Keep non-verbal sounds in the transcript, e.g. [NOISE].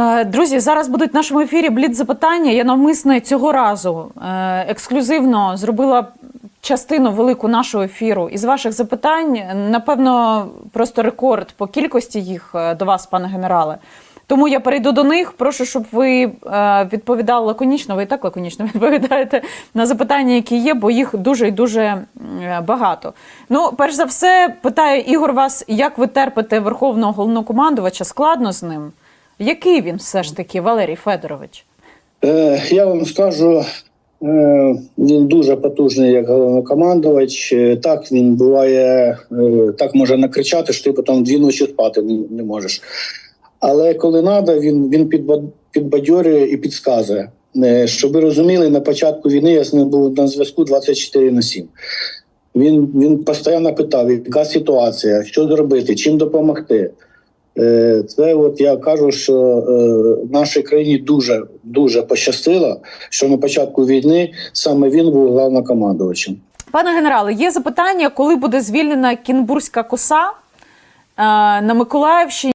Е, Друзі, зараз будуть в нашому ефірі бліц запитання. Я навмисне цього разу е, ексклюзивно зробила частину велику нашого ефіру із ваших запитань. Напевно, просто рекорд по кількості їх е, до вас, пане генерале. Тому я перейду до них. Прошу, щоб ви відповідали лаконічно. Ви і так лаконічно [LAUGHS] відповідаєте на запитання, які є, бо їх дуже і дуже багато. Ну, перш за все, питає Ігор вас, як ви терпите верховного головнокомандувача? Складно з ним? Який він все ж таки, Валерій Федорович? Е, я вам скажу, е, він дуже потужний як головнокомандувач. Е, Так він буває, е, так може накричати, що ти потім дві ночі спати не, можеш. Але коли треба, він, він підба- підбадьорює і підказує. Е, Щоб ви розуміли, на початку війни я з ним був на зв'язку 24 на 7. Він, він постійно питав, яка ситуація, що зробити, чим допомогти. Е, Це от я кажу, що е, нашій країні дуже дуже пощастило, що на початку війни саме він був головнокомандувачем. Пане генерале, є запитання, коли буде звільнена Кінбурзька коса е, на Миколаївщині?